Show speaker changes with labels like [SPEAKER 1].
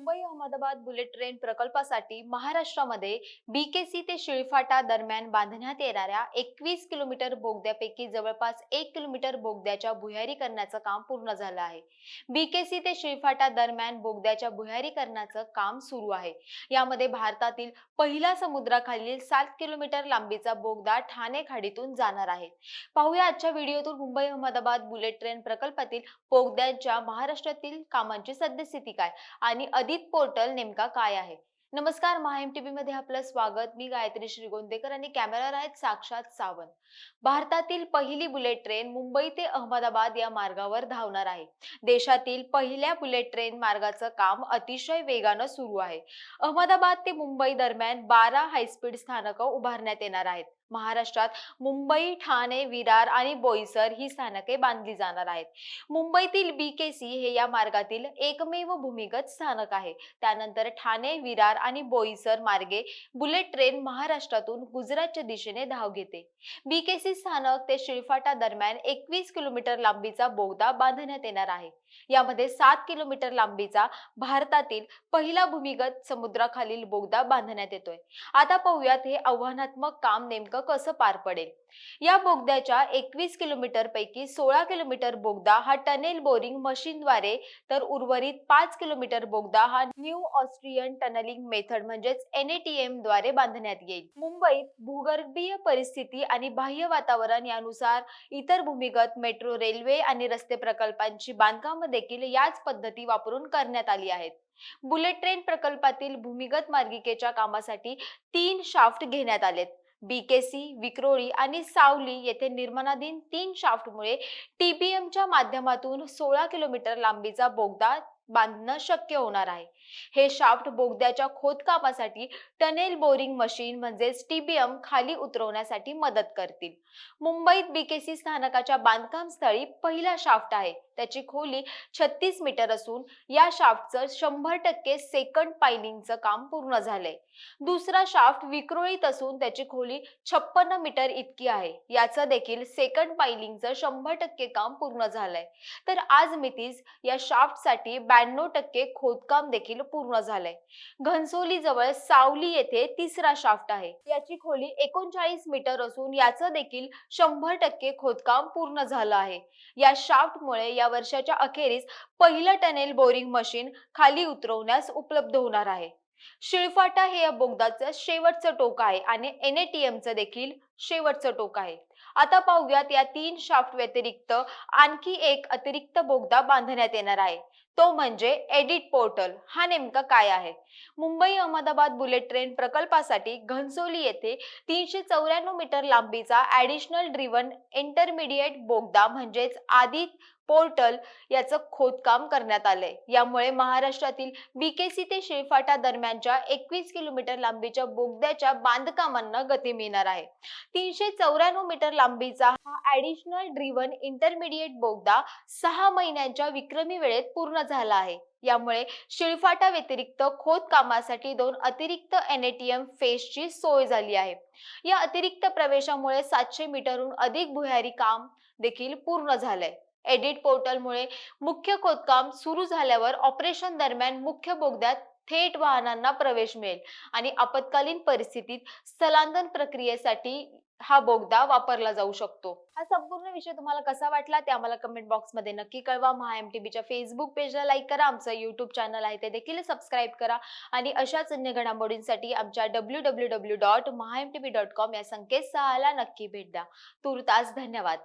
[SPEAKER 1] Mumbai Ahmedabad bullet train प्रकल्पासाठी महाराष्ट्रामध्ये BKC ते शिळफाटा दरम्यान बांधण्यात येणाऱ्या एकवीस किलोमीटर बोगद्यापैकी जवळपास एक किलोमीटर बोगद्याच्या भुयारीकरणाचं काम पूर्ण झालं आहे. बीकेसी ते शिळफाटा दरम्यान बोगद्याच्या भुयारीकरणाचं काम सुरू आहे. यामध्ये भारतातील पहिला समुद्राखालील सात किलोमीटर लांबीचा बोगदा ठाणे खाडीतून जाणार आहे. पाहूया आजच्या व्हिडिओतून मुंबई अहमदाबाद बुलेट ट्रेन प्रकल्पातील बोगद्यांच्या महाराष्ट्रातील कामांची सद्यस्थिती काय आणि अधिक अदित पोर्टल नेमका काय आहे? नमस्कार महाएम टीव्ही मध्ये आपलं स्वागत. मी गायत्री श्रीगोंदेकर आणि कॅमेरा आहेत साक्षात सावंत. भारतातील पहिली बुलेट ट्रेन मुंबई ते अहमदाबाद या मार्गावर धावणार आहे. देशातील पहिल्या बुलेट ट्रेन मार्गाचं काम अतिशय वेगानं सुरू आहे. अहमदाबाद ते मुंबई दरम्यान बारा हायस्पीड स्थानकं उभारण्यात येणार आहेत. महाराष्ट्रात मुंबई ठाणे विरार आणि बोईसर ही स्थानके बांधली जाणार आहेत. मुंबईतील बीकेसी हे या मार्गातील एकमेव भूमिगत स्थानक आहे. त्यानंतर ठाणे विरार आणि बोईसर मार्गे बुलेट ट्रेन महाराष्ट्रातून गुजरातच्या दिशेने धाव घेते. बीकेसी स्थानक ते शिळफाटा दरम्यान एकवीस किलोमीटर लांबीचा बोगदा बांधण्यात येणार आहे. यामध्ये सात किलोमीटर लांबीचा भारतातील पहिला भूमिगत समुद्राखालील बोगदा बांधण्यात येतोय. आता पाहूयात हे आव्हानात्मक काम नेमकं कसं पार पडेल. या बोगद्याच्या एकवीस किलोमीटर पैकी सोळा किलोमीटर बोगदा हा टनेल बोरिंग मशीनद्वारे तर उर्वरित पाच किलोमीटर बोगदा हा न्यू ऑस्ट्रियन टनलिंग मेथड म्हणजेच एनएटीएमद्वारे बांधण्यात येईल. मुंबईत भूगर्भीय परिस्थिती आणि बाह्य वातावरण यानुसार इतर भूमिगत मेट्रो रेल्वे आणि रस्ते प्रकल्पांची बांधकामं देखील याच पद्धती वापरून करण्यात आली आहेत. बुलेट ट्रेन प्रकल्पातील भूमिगत मार्गिकेच्या कामासाठी तीन शाफ्ट घेण्यात आलेत. बीकेसी विक्रोळी आणि सावली येथे निर्माणाधीन तीन शाफ्टमुळे टीबीएमच्या माध्यमातून सोळा किलोमीटर लांबीचा बोगदा बांधणं शक्य होणार आहे. हे शाफ्ट बोगद्याच्या खोदकामासाठी टनेल बोरिंग मशीन म्हणजेच टीबीएम खाली उतरवण्यासाठी मदत करतील. मुंबईत बीकेसी स्थानकाच्या बांधकाम स्थळी पहिला शाफ्ट आहे. त्याची खोली छत्तीस मीटर असून या शाफ्टचं शंभर टक्के सेकंड पायलिंगचं काम पूर्ण झालंय. दुसरा शाफ्ट विक्रोळीत असून त्याची खोली छप्पन्न मीटर इतकी आहे. याचं देखील सेकंड पायलिंगचं शंभर टक्के काम पूर्ण झालंय. तर आज मितीस या शाफ्टसाठी ब्याण्णव टक्के खोदकाम देखील पूर्ण झालंय. घनसोली जवळ सावली येथे तिसरा शाफ्ट आहे. याची खोली एकोणचाळीस मीटर असून याचं देखील शंभर टक्के खोदकाम पूर्ण झालं आहे. या शाफ्टमुळे या वर्षाच्या अखेरीस पहिलं टनेल बोरिंग मशीन खाली उतरवण्यास उपलब्ध होणार आहे. शिळफाटा हे या बोगदाचं शेवटचं टोक आहे आणि एनएटीएमचं देखील शेवटचं टोक आहे. आता पाहूयात या तीन शाफ्ट व्यतिरिक्त आणखी एक अतिरिक्त बोगदा बांधण्यात येणार आहे. तो म्हणजे एडिट पोर्टल हा नेमका काय आहे? मुंबई अहमदाबाद बुलेट ट्रेन प्रकल्पासाठी घनसोली येथे तीनशे चौऱ्याण्णव मीटर लांबीचा ऍडिशनल ड्रिव्हन इंटरमिडिएट बोगदा म्हणजेच आदित पोर्टल याचं खोदकाम करण्यात आलंय. यामुळे महाराष्ट्रातील बीकेसी ते शिळफाटा दरम्यानच्या एकवीस किलोमीटर लांबीच्या बोगद्याच्या बांधकामांना गती मिळणार आहे. तीनशे चौऱ्याण्णव मीटर लांबीचा हा ऍडिशनल ड्रिव्हन इंटरमिडिएट बोगदा सहा महिन्यांच्या विक्रमी वेळेत पूर्ण झाला आहे. यामुळे शिळफाटा व्यतिरिक्त खोदकामासाठी दोन अतिरिक्त एनएटीएम फेसची सोय झाली आहे. या अतिरिक्त प्रवेशामुळे सातशे मीटरहून अधिक भुयारी काम देखील पूर्ण झालंय. एडिट पोर्टलमुळे मुख्य खोदकाम सुरू झाल्यावर ऑपरेशन दरम्यान मुख्य बोगद्यात थेट वाहनांना प्रवेश मिळेल. आणि आपत्कालीन परिस्थितीत स्थलांतरण प्रक्रियेसाठी हा बोगदा वापरला जाऊ शकतो. हा संपूर्ण विषय तुम्हाला कसा वाटला ते आम्हाला कमेंट बॉक्समध्ये नक्की कळवा. महा एम टीव्हीच्या फेसबुक पेजला लाईक करा. आमचं युट्यूब चॅनल आहे ते देखील सबस्क्राईब करा. आणि अशाच अन्य घडामोडींसाठी आमच्या W W W dot Maha M T V dot com या संकेतस्थळाला नक्की भेट द्या. तुर्तास धन्यवाद.